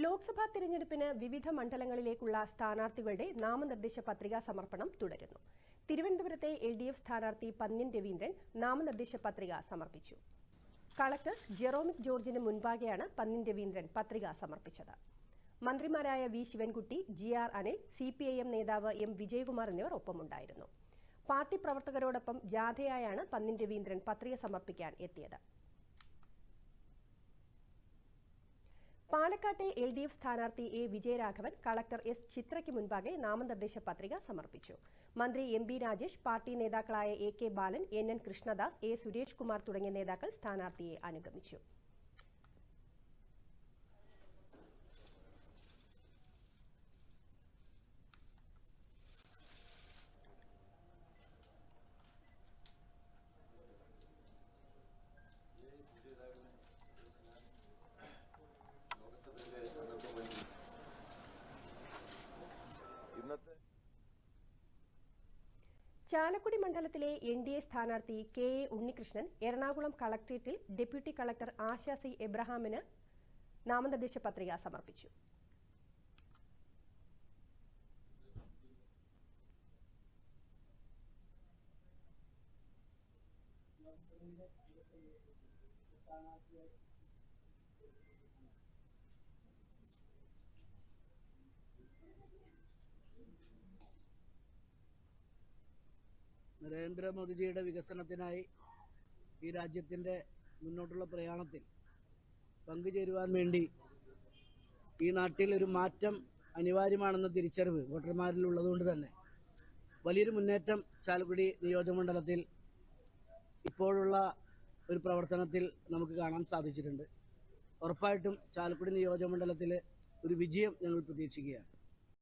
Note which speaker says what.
Speaker 1: ലോക്സഭാ തിരഞ്ഞെടുപ്പിന് വിവിധ മണ്ഡലങ്ങളിലേക്കുള്ള സ്ഥാനാർത്ഥികളുടെ നാമനിർദ്ദേശ പത്രികാ സമർപ്പണം തുടരുന്നു. തിരുവനന്തപുരത്തെ എൽ ഡി എഫ് സ്ഥാനാർത്ഥി പന്ന്യൻ രവീന്ദ്രൻ നാമനിർദ്ദേശ പത്രിക സമർപ്പിച്ചു. കളക്ടർ ജെറോമിക് ജോർജിന് മുൻപാകെയാണ് പന്ന്യൻ രവീന്ദ്രൻ പത്രിക സമർപ്പിച്ചത്. മന്ത്രിമാരായ V Sivankutty G R Anil C P I M നേതാവ് എം വിജയകുമാർ എന്നിവർ ഒപ്പമുണ്ടായിരുന്നു. പാർട്ടി പ്രവർത്തകരോടൊപ്പം ജാഥയായാണ് പന്ന്യൻ രവീന്ദ്രൻ പത്രിക സമർപ്പിക്കാൻ എത്തിയത്. പാലക്കാട്ടെ എൽ ഡി എഫ് സ്ഥാനാർത്ഥി എ വിജയരാഘവൻ കളക്ടർ എസ് ചിത്രയ്ക്ക് മുൻപാകെ നാമനിർദ്ദേശ പത്രിക സമർപ്പിച്ചു. മന്ത്രി എം ബി രാജേഷ് പാർട്ടി നേതാക്കളായ A K Balan N N Krishnadas A Suresh Kumar തുടങ്ങിയ നേതാക്കൾ സ്ഥാനാർത്ഥിയെ അനുഗമിച്ചു. ചാലക്കുടി മണ്ഡലത്തിലെ എൻ ഡി എ സ്ഥാനാർത്ഥി K A Unnikrishnan Ernakulam കളക്ട്രേറ്റിൽ deputy collector Asha C എബ്രഹാമിന് നാമനിർദ്ദേശ പത്രിക സമർപ്പിച്ചു.
Speaker 2: നരേന്ദ്രമോദിജിയുടെ വികസനത്തിനായി ഈ രാജ്യത്തിന്റെ മുന്നോട്ടുള്ള പ്രയാണത്തിൽ പങ്കുചേരുവാൻ വേണ്ടി ഈ നാട്ടിൽ ഒരു മാറ്റം അനിവാര്യമാണെന്ന തിരിച്ചറിവ് വോട്ടർമാരിൽ ഉള്ളതുകൊണ്ട് തന്നെ വലിയൊരു മുന്നേറ്റം ചാലക്കുടി നിയോജകമണ്ഡലത്തിൽ ഇപ്പോഴുള്ള ഒരു പ്രവർത്തനത്തിൽ നമുക്ക് കാണാൻ സാധിച്ചിട്ടുണ്ട്. ഉറപ്പായിട്ടും ചാലക്കുടി നിയോജകമണ്ഡലത്തിൽ ഒരു വിജയം ഞങ്ങൾ പ്രതീക്ഷിക്കുകയാണ്.